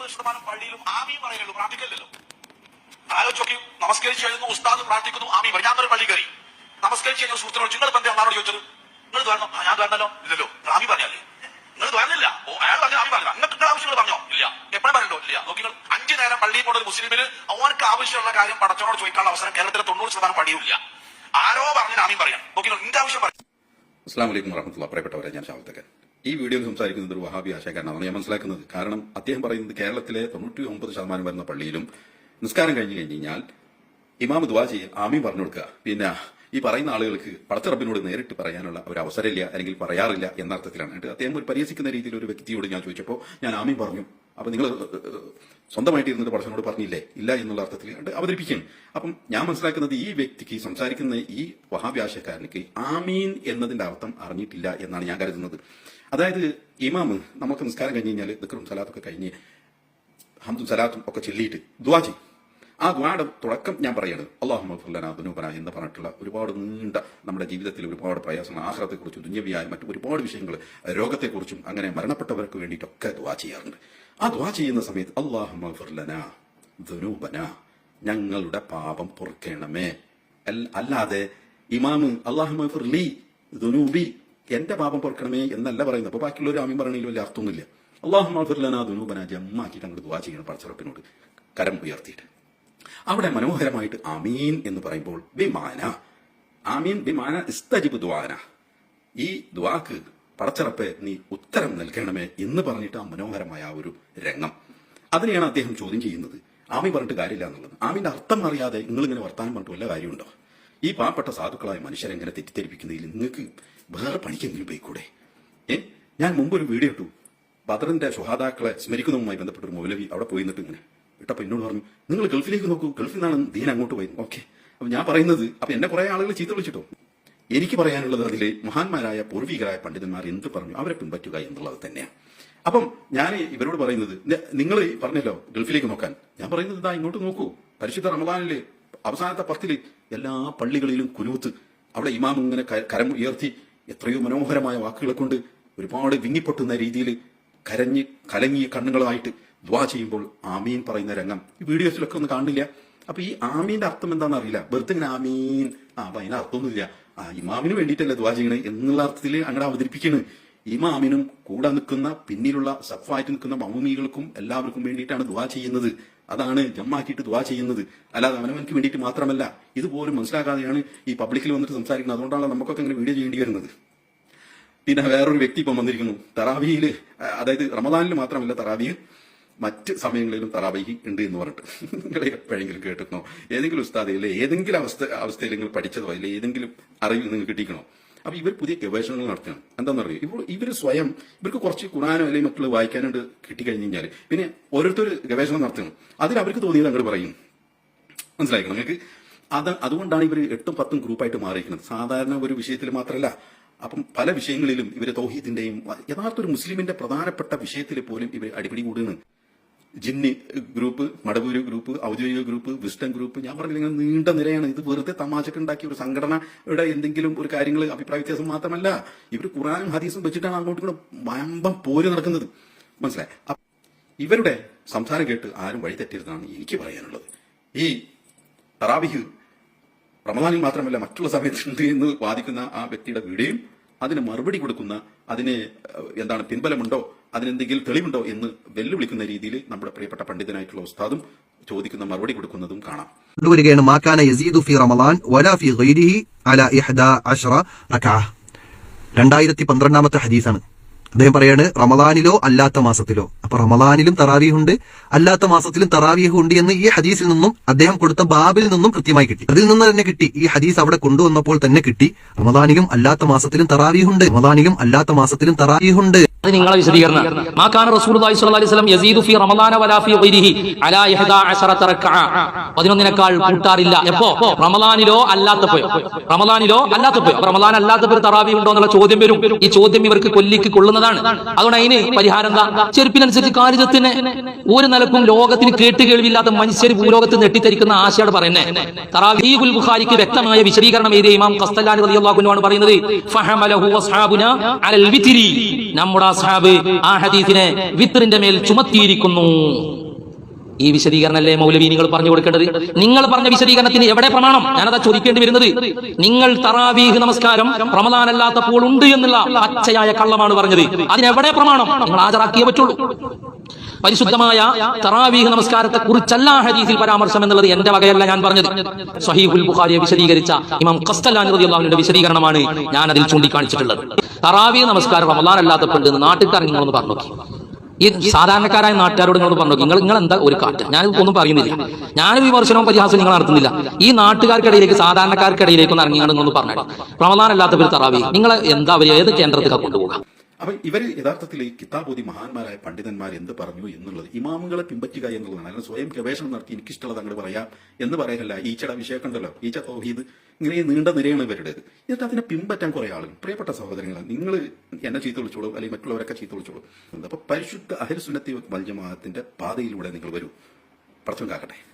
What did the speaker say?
ഒമ്പത് ശതമാനം പള്ളിയിലും ആമീൻ പറയുള്ളൂ പ്രാർത്ഥിക്കല്ലോ ആലോചിക്കും നമസ്കരിച്ച് കഴിഞ്ഞു ഉസ്താദ് പ്രാർത്ഥിക്കുന്നു ആമി ഞാൻ പള്ളി കയറി. നമസ്കരിച്ച് കഴിഞ്ഞ സുഹൃത്തിനോട് നിങ്ങൾ ബന്ധം അന്നാരോട് ചോദിച്ചത്? നിങ്ങൾ ദ്വാരണം ഞാൻ ദ്വാരണല്ലോ ഇല്ലല്ലോ. ആമി പറഞ്ഞാലേ? നിങ്ങൾ ദ്വാരണില്ല ഓ അയാൾ പറഞ്ഞ ആമി പറഞ്ഞില്ല നിങ്ങൾക്ക് നിങ്ങളുടെ ആവശ്യങ്ങൾ പറഞ്ഞോ? ഇല്ല. എപ്പോഴും പറയണ്ടോ? ഇല്ല. നോക്കി നിങ്ങൾ അഞ്ചു നേരം പള്ളിയിൽ പോകുന്ന മുസ്ലിമിന് അവർക്ക് ആവശ്യമുള്ള കാര്യം പടച്ചോട് ചോദിക്കാനുള്ള അവസരം കേരളത്തിലെ തൊണ്ണൂറ് ശതമാനം പള്ളിയില്ല ആരോ പറഞ്ഞു ആമി പറയാം നോക്കി നിങ്ങൾ ആവശ്യം പറയാം അസ്സാം വലൈക്കും വരഹമുല്ല പ്രിയപ്പെട്ടവരെ ഞാൻ ഷാവത്തക്കൻ ഈ വീഡിയോയിൽ സംസാരിക്കുന്നത് ഒരു വഹാബി ആശയക്കാരനാണ്. ഞാൻ മനസ്സിലാക്കുന്നത്. കാരണം അദ്ദേഹം പറയുന്നത് കേരളത്തിലെ തൊണ്ണൂറ്റി ഒമ്പത് ശതമാനം വരുന്ന പള്ളിയിലും നിസ്കാരം കഴിഞ്ഞു കഴിഞ്ഞ് കഴിഞ്ഞാൽ ഇമാം ദുവാ ചെയ്യും ആമീൻ പറഞ്ഞു കൊടുക്കുക. പിന്നെ ഈ പറയുന്ന ആളുകൾക്ക് പടച്ചറബിനോട് നേരിട്ട് പറയാനുള്ള ഒരു അവസരമില്ല അല്ലെങ്കിൽ പറയാറില്ല എന്ന അർത്ഥത്തിലാണ് അദ്ദേഹം ഒരു പരിഹസിക്കുന്ന രീതിയിൽ ഒരു വ്യക്തിയോട് ഞാൻ ചോദിച്ചപ്പോൾ ഞാൻ ആമീൻ പറഞ്ഞു. അപ്പൊ നിങ്ങൾ സ്വന്തമായിട്ട് ഇരുന്നിട്ട് പടച്ചനോട് പറഞ്ഞില്ലേ ഇല്ല എന്നുള്ള അർത്ഥത്തിൽ അവതരിപ്പിക്കുകയാണ്. അപ്പം ഞാൻ മനസ്സിലാക്കുന്നത് ഈ വ്യക്തിക്ക് സംസാരിക്കുന്ന ഈ വഹാവ്യാശക്കാരനിക്ക് ആമീൻ എന്നതിന്റെ അർത്ഥം അറിഞ്ഞിട്ടില്ല എന്നാണ് ഞാൻ കരുതുന്നത്. അതായത് ഇമാമ് നമുക്ക് നിസ്കാരം കഴിഞ്ഞ് കഴിഞ്ഞാൽ ദിക്കറും സലാത്തൊക്കെ കഴിഞ്ഞ് ഹംദും സലാത്തും ഒക്കെ ചൊല്ലിയിട്ട് ദുവാ ആ ദ്വാടം തുടക്കം ഞാൻ പറയാണ് അള്ളാഹുലന ദുനൂബന എന്ന് പറഞ്ഞിട്ടുള്ള ഒരുപാട് നീണ്ട നമ്മുടെ ജീവിതത്തിൽ ഒരുപാട് പ്രയാസങ്ങൾ ആഹാരത്തെക്കുറിച്ചും ദുഞ്ഞവിയായ മറ്റു ഒരുപാട് വിഷയങ്ങൾ രോഗത്തെക്കുറിച്ചും അങ്ങനെ മരണപ്പെട്ടവർക്ക് വേണ്ടിയിട്ടൊക്കെ ദ്വാ ചെയ്യാറുണ്ട്. ആ ദ്വാ ചെയ്യുന്ന സമയത്ത് അള്ളാഹുലന ദുനൂബന ഞങ്ങളുടെ പാപം പൊറുക്കണമേ. അല്ലാതെ ഇമാമ് അള്ളാഹു ലീ ദുനൂബി എന്റെ പാപം പൊറുക്കണമേ എന്നല്ല പറയുന്നത്. ബാക്കിയുള്ള ഒരു ആമീൻ പറയണതിൽ വലിയ അർത്ഥമൊന്നുമില്ല. അള്ളാഹുലന ദുനൂപന ജമ്മാക്കിയിട്ട് അങ്ങോട്ട് ദ്വാ ചെയ്യണം പടച്ചുറപ്പിനോട്. കരം ഉയർത്തിയിട്ട്. അവിടെ മനോഹരമായിട്ട് അമീൻ എന്ന് പറയുമ്പോൾ വിമാന. ആമീൻ വിമാന ഇസ്തജിബ് ദ്വാന ഈ ദ്വാക്ക് പടച്ചിറപ്പ് നീ ഉത്തരം നൽകണമേ എന്ന് പറഞ്ഞിട്ട് ആ മനോഹരമായ ഒരു രംഗം. അതിനെയാണ് അദ്ദേഹം ചോദ്യം ചെയ്യുന്നത്. ആമി പറഞ്ഞിട്ട് കാര്യമില്ല എന്നുള്ളത്. ആമീന്റെ അർത്ഥം അറിയാതെ നിങ്ങൾ ഇങ്ങനെ വർത്താനം പറഞ്ഞിട്ട് വല്ല കാര്യമുണ്ടോ? ഈ പാവപ്പെട്ട സാധുക്കളായ മനുഷ്യരെ ഇങ്ങനെ തെറ്റിദ്ധരിപ്പിക്കുന്നതിൽ നിങ്ങൾക്ക് വേറെ പണിക്കെങ്കിലും പോയിക്കൂടെ? ഏ? ഞാൻ മുമ്പ് ഒരു വീഡിയോ ഇട്ടു. ബദറിന്റെ സുഹാതാക്കളെ സ്മരിക്കുന്നതുമായി ബന്ധപ്പെട്ട ഒരു മൗലവി അവിടെ പോയി നിന്നിട്ട് ഇങ്ങനെ ഇട്ടപ്പോ എന്നോട് പറഞ്ഞു നിങ്ങൾ ഗൾഫിലേക്ക് നോക്കൂ ഗൾഫിൽ നിന്നാണ് ദീൻ അങ്ങോട്ട് പോയത്. ഓക്കെ. അപ്പം ഞാൻ പറയുന്നത് അപ്പം എന്നെ കുറേ ആളുകൾ ചീത്ത വിളിച്ചിട്ടോ? എനിക്ക് പറയാനുള്ളത് അതിലെ മഹാന്മാരായ പൂർവികരായ പണ്ഡിതന്മാർ എന്ത് പറഞ്ഞു അവരെ പിൻപറ്റുക എന്നുള്ളത് തന്നെയാണ്. അപ്പം ഞാൻ ഇവരോട് പറയുന്നത് നിങ്ങൾ പറഞ്ഞല്ലോ ഗൾഫിലേക്ക് നോക്കാൻ. ഞാൻ പറയുന്നത് ഇതാ ഇങ്ങോട്ട് നോക്കൂ. പരിശുദ്ധ റമദാനിലെ അവസാനത്തെ പത്തിൽ എല്ലാ പള്ളികളിലും കുനൂത്ത് അവിടെ ഇമാം ഇങ്ങനെ കരം ഉയർത്തി എത്രയോ മനോഹരമായ വാക്കുകളെ കൊണ്ട് ഒരുപാട് വിങ്ങിപ്പൊട്ടുന്ന രീതിയിൽ കരഞ്ഞ് കലങ്ങിയ കണ്ണുകളായിട്ട് ദ്വാ ചെയ്യുമ്പോൾ ആമീൻ പറയുന്ന രംഗം. ഈ വീഡിയോസിലൊക്കെ ഒന്ന് കാണില്ല അപ്പൊ ഈ ആമീന്റെ അർത്ഥം എന്താണെന്ന് അറിയില്ല. വെറുതെ ഇങ്ങനെ ആമീൻ. ആ അപ്പൊ അതിന് അർത്ഥമൊന്നുമില്ല. ആ ഇമാമിന് വേണ്ടിയിട്ടല്ലേ ദ്വാ ചെയ്യണേ എന്നുള്ള അർത്ഥത്തിൽ അങ്ങനെ അവതരിപ്പിക്കണ്. ഇമാമിനും കൂടെ നിൽക്കുന്ന പിന്നിലുള്ള സഫായിട്ട് നിൽക്കുന്ന മമ്മൂമികൾക്കും എല്ലാവർക്കും വേണ്ടിയിട്ടാണ് ദ്വാ ചെയ്യുന്നത്. അതാണ് ജമ്മാക്കിയിട്ട് ദ്വാ ചെയ്യുന്നത്. അല്ലാതെ അവനവനക്ക് വേണ്ടിയിട്ട് മാത്രമല്ല. ഇതുപോലും മനസ്സിലാക്കാതെയാണ് ഈ പബ്ലിക്കിൽ വന്നിട്ട് സംസാരിക്കുന്നത്. അതുകൊണ്ടാണ് നമുക്കൊക്കെ ഇങ്ങനെ വീഡിയോ ചെയ്യേണ്ടി വരുന്നത്. പിന്നെ വേറൊരു വ്യക്തി ഇപ്പം വന്നിരിക്കുന്നു. തറാവിയിൽ അതായത് റമദാനിൽ മാത്രമല്ല തറാവിയിൽ മറ്റ് സമയങ്ങളിലും തറാവീഹി ഉണ്ട് എന്ന് പറഞ്ഞിട്ട്. നിങ്ങൾ എപ്പോഴെങ്കിലും കേട്ടിരുന്നോ ഏതെങ്കിലും ഉസ്താദി അല്ലെ? ഏതെങ്കിലും അവസ്ഥ അവസ്ഥയിൽ നിങ്ങൾ പഠിച്ചതോ? അല്ലെ? ഏതെങ്കിലും അറിവ് നിങ്ങൾ കിട്ടിക്കണോ? അപ്പൊ ഇവർ പുതിയ ഗവേഷണങ്ങൾ നടത്തണം എന്താണെന്ന് അറിയോ? ഇപ്പോൾ ഇവർ സ്വയം ഇവർക്ക് കുറച്ച് ഖുറാനോ അല്ലെങ്കിൽ മറ്റുള്ള വായിക്കാനായിട്ട് കിട്ടിക്കഴിഞ്ഞ് കഴിഞ്ഞാൽ പിന്നെ ഓരോരുത്തർ ഗവേഷണം നടത്തണം അതിൽ അവർക്ക് തോന്നിയത് അങ്ങോട്ട് പറയും. മനസ്സിലാക്കണം നിങ്ങൾക്ക്? അത് അതുകൊണ്ടാണ് ഇവർ എട്ടും പത്തും ഗ്രൂപ്പായിട്ട് മാറിയിരിക്കുന്നത്. സാധാരണ ഒരു വിഷയത്തിൽ മാത്രമല്ല അപ്പം പല വിഷയങ്ങളിലും ഇവർ തൗഹീദിന്റെയും യഥാർത്ഥ ഒരു മുസ്ലിമിന്റെ പ്രധാനപ്പെട്ട വിഷയത്തിൽ പോലും ഇവർ അടിപിടി കൂടുന്നു ജിന്നി ഗ്രൂപ്പ് മടവൂര് ഗ്രൂപ്പ് ഔദ്യോഗിക ഗ്രൂപ്പ് വിസ്റ്റം ഗ്രൂപ്പ് ഞാൻ പറഞ്ഞില്ല ഇങ്ങനെ നീണ്ട നിരയാണ്. ഇത് വെറുതെ തമാശക്ക് ഉണ്ടാക്കിയ ഒരു സംഘടനയുടെ എന്തെങ്കിലും ഒരു കാര്യങ്ങൾ അഭിപ്രായ വ്യത്യാസം മാത്രമല്ല ഇവർ ഖുറാനും ഹദീസും വെച്ചിട്ടാണ് അങ്ങോട്ട് കൂടെ വമ്പം പോര് നടക്കുന്നത്. മനസ്സിലായി? ഇവരുടെ സംസാരം കേട്ട് ആരും വഴി തെറ്റരുതാണ് എനിക്ക് പറയാനുള്ളത്. ഈ തറാവിഹ് റമദാനിൽ മാത്രമല്ല മറ്റുള്ള സമയത്തുണ്ട് എന്ന് വാദിക്കുന്ന ആ വ്യക്തിയുടെ വീഡിയോയും അതിന് മറുപടി കൊടുക്കുന്ന അതിന് എന്താണ് പിൻബലമുണ്ടോ അതിനെന്തെങ്കിലും തെളിവുണ്ടോ എന്ന് വെല്ലുവിളിക്കുന്ന രീതിയിൽ നമ്മുടെ പ്രിയപ്പെട്ട പണ്ഡിതനായിട്ടുള്ള ഉസ്താദും ചോദിക്കുന്ന മറുപടി കൊടുക്കുന്നതും കാണാം. കൊണ്ടുവരികയാണ് മാക്കാന യസീദു ഫി റമദാൻ വലാ ഫി ഗൈരിഹി അല ഇഹ്ദ അഷ്റ റക്അ രണ്ടായിരത്തി പന്ത്രണ്ടാമത്തെ ഹദീസാണ്. അദ്ദേഹം പറയാണ് റമദാനിലോ അല്ലാത്ത മാസത്തിലോ. അപ്പൊ റമദാനിലും തറാവീഹ് ഉണ്ട്. അല്ലാത്ത മാസത്തിലും തറാവീഹ് ഉണ്ട് എന്ന് ഈ ഹദീസിൽ നിന്നും അദ്ദേഹം കൊടുത്ത ബാബിൽ നിന്നും കൃത്യമായി കിട്ടി. അതിൽ നിന്ന് തന്നെ കിട്ടി. ഈ ഹദീസ് അവിടെ കൊണ്ടുവന്നപ്പോൾ തന്നെ കിട്ടി. റമദാനിലും അല്ലാത്ത മാസത്തിലും തറാവീഹ് ഉണ്ട്. റമദാനിലും അല്ലാത്ത മാസത്തിലും തറാവീഹ് ഉണ്ട്. അത് നിങ്ങളെ കൂട്ടാറില്ല. ഉണ്ടോ എന്നുള്ള ചോദ്യം വരും. ഈ ചോദ്യം ഇവർക്ക് കൊല്ലിക്ക് കൊള്ളുന്നതാണ്. അതുകൊണ്ട് അതിന് പരിഹാരം എന്താ? ചെരുപ്പിനനുസരിച്ച് കാര്യത്തിന് ഒരു നിലക്കും ലോകത്തിന് കേട്ട് കേൾവില്ലാത്ത മനുഷ്യർ ഭൂലോകത്ത് നെട്ടിത്തരിക്കുന്ന ആശയോട് പറയുന്നത്. തറാവീഹുൽ ബുഖാരിക്ക് വ്യക്തമായ വിശദീകരണം എഴുതിയ ഇമാം കസ്തല്ലാനി റളിയല്ലാഹു അൻഹു ആണ് പറയുന്നത്. ഫഹമലഹു വസ്ഹാബുനാ അലൽ വിത്രി. നമ്മുടെ അസ്ഹാബ് ആ ഹദീസിനെ വിത്രിന്റെ മേൽ ചുമത്തിയിരിക്കുന്നു. ഈ വിശദീകരണമല്ലേ മൗലവി നിങ്ങൾ പറഞ്ഞു കൊടുക്കേണ്ടത്? നിങ്ങൾ പറഞ്ഞ വിശദീകരണത്തിന് എവിടെ പ്രമാണം? ഞാനതാ ചോദിക്കേണ്ടി വരുന്നത്. നിങ്ങൾ തറാവീഹ് നമസ്കാരം റമദാൻ അല്ലാത്തപ്പോൾ ഉണ്ട് എന്നുള്ള അച്ഛയായ കള്ളമാണ് പറഞ്ഞത്. അതിനെവിടെ പ്രമാണം? നിങ്ങൾ ഹാജരാക്കിയേ പറ്റുള്ളൂ. പരിശുദ്ധമായ തറാവീഹ് നമസ്കാരത്തെ കുറിച്ചല്ല ഹദീസിൽ പരാമർശം എന്നുള്ളത് എന്റെ വകയല്ല ഞാൻ പറഞ്ഞത്. സ്വഹീഹുൽ ബുഖാരിയെ വിശദീകരിച്ച ഇമാം റളിയല്ലാഹുവിന്റെ വിശദീകരണമാണ് ഞാൻ അതിൽ ചൂണ്ടിക്കാണിച്ചിട്ടുള്ളത്. തറാവീഹ് നമസ്കാരം റമദാൻ അല്ലാത്തപ്പോൾ നാട്ടുകാർ നിങ്ങളൊന്ന് പറഞ്ഞു നോക്കി. ഈ സാധാരണക്കാരായ നാട്ടുകാരോട് നിങ്ങൾ പറഞ്ഞു നിങ്ങൾ നിങ്ങൾ എന്താ ഒരു കാറ്റ്? ഞാൻ ഒന്നും പറയുന്നില്ല. ഞാൻ വിമർശനവും പരിഹാസവും നിങ്ങൾ നടത്തുന്നില്ല. ഈ നാട്ടുകാർക്കിടയിലേക്ക് സാധാരണക്കാർക്കിടയിലേക്ക് ഒന്ന് ഇറങ്ങി നിങ്ങളൊന്ന് പറഞ്ഞു റമദാൻ ഒരു തറാവി. നിങ്ങൾ എന്താ അവർ ഏത് കേന്ദ്രത്തിലാണ് കൊണ്ടുപോകുക അപ്പൊ ഇവർ യഥാർത്ഥത്തിൽ ഈ കിതാബോധി മഹാന്മാരായ പണ്ഡിതന്മാർ എന്ത് പറഞ്ഞു എന്നുള്ളത് ഇമാമുകളെ പിമ്പറ്റുക എന്നുള്ളതാണ്. അല്ലെങ്കിൽ സ്വയം ഗവേഷണം നടത്തി എനിക്കിഷ്ടമുള്ളത് അങ്ങോട്ട് പറയാം എന്ന് പറയലല്ല. ഈച്ചട വിഷയമൊക്കെ ഉണ്ടല്ലോ ഈച്ച തോഹീദ് ഇങ്ങനെ നീണ്ട നിരയാണ് ഇവരുടേത് എന്നിട്ട് അതിനെ പിമ്പറ്റാൻ കുറെ ആളുകൾ പ്രിയപ്പെട്ട സഹോദരങ്ങൾ നിങ്ങൾ എന്നെ ചീത്ത വിളിച്ചോളൂ അല്ലെങ്കിൽ മറ്റുള്ളവരൊക്കെ ചീത്ത വിളിച്ചോളൂ. അപ്പൊ പരിശുദ്ധ അഹിർസുന്നത്തി വൽജമാഹത്തിന്റെ പാതയിലൂടെ നിങ്ങൾ വരൂ. പടച്ചം കാക്കട്ടെ.